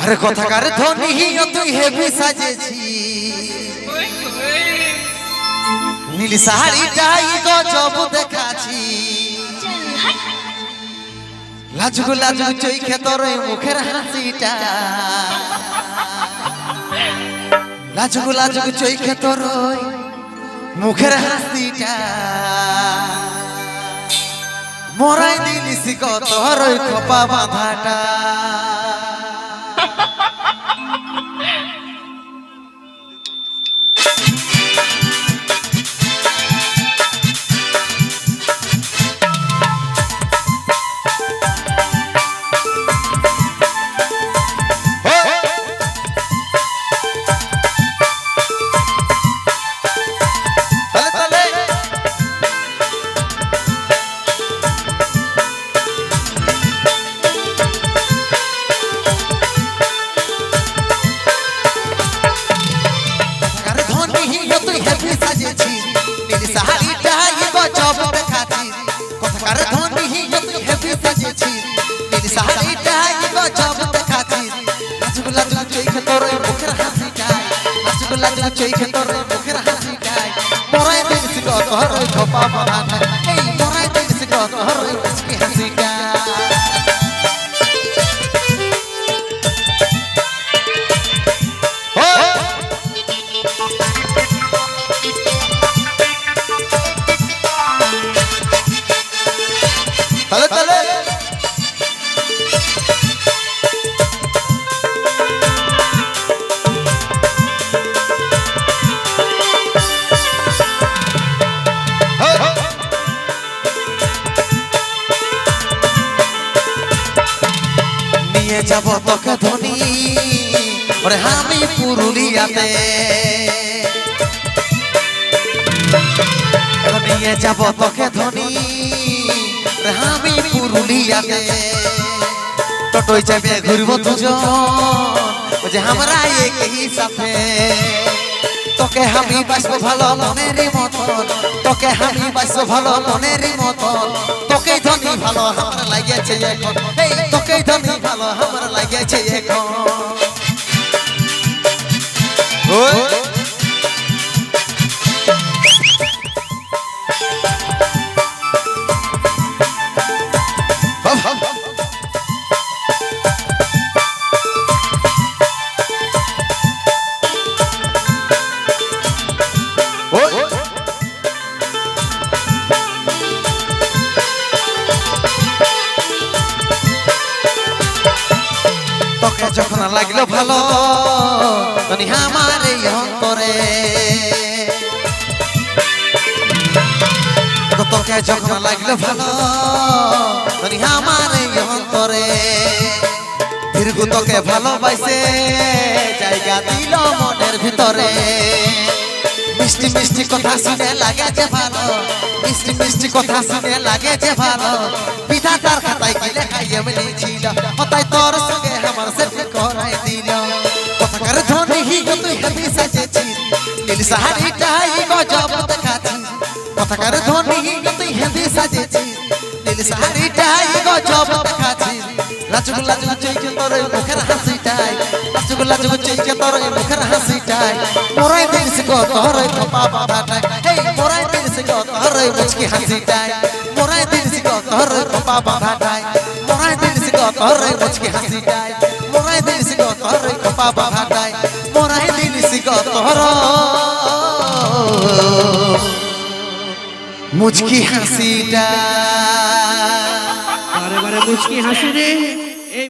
আরে কথাকার ধনী তুই হেভি সাজেছি। নীল শাড়িটাই গজব দেখাছি। লাজুক লাজুক চৈখে তোর মুখের হাসিটা। লাজুক লাজুক চৈখে তোর মুখের হাসিটা। মরাই দিলিস কত তোর ওই খোপা বাঁধাটা। সাজেছিস নীল শাড়িটাই গজব দেখাছিস কথাকার ধনী তুই হেভি সাজেছিস নীল শাড়িটাই গজব দেখাছিস নাচগুলা তুই চৈখে তোর ওই মুখের হাসিটাই নাচগুলা তুই চৈখে তোর ওই মুখের হাসিটাই মরাই দিস গো তোর ওই খোপা বাঁধা এই মরাই দিস গো তোর ওই মুচকি হাসিটা তালে তালে নিয়ে যাব তোকে ধনী। ওরে আমি পুরুলিয়াতে। নিয়ে যাব তোকে ধনী। আমি পুরুলিয়াতে টোটোই যাবে ঘুরবো দুজন। যে আমরা একই সাথে। তোকে আমি বাসবো ভালো মনেরই মতন। তোকে আমি বাসবো ভালো মনেরই মতন। তোকে ধনী ভালো আমার লাগিয়েছে এখন। এই তোকে ধনী ভালো আমার লাগিয়েছে এখন। লাগল ভালো। আমার এই অন্তরে। তোকে যখন লাগল ভালো আমার এই অন্তরে। দীর্ঘ তোকে ভালোবাসে, জায়গা দিল মনের ভিতরে। মিষ্টি মিষ্টি কথা শুনে লাগেছে ভালো, মিষ্টি মিষ্টি কথা শুনে লাগেছে ভালো। বিধাতার খাতায় কি লেখাই এমনি? নীল শাড়িটাই গজব দেখাছিস কথাকার হি তুই হেবি সাজেছিস নীল শাড়িটাই গজব দেখাছিস লাজুক লাজুক চৈকে তোর মুখের হাসিটাই লাজুক চৈকে তোর মুখের হাসিটাই মোরাই দিন সে গো তোর কপা বাঁধাটাই এই মোরাই দিন সে গো তোর মুচকি হাসিটাই মোরাই দিন সে গো তোর কপা বাঁধাটাই মোরাই দিন সে গো তোর মুচকি হাসিটাই মোরাই দিন সে গো তোর কপা বাঁধাটাই তোর মুচকি হাসিটা। বারে বারে মুচকি হাসি রে।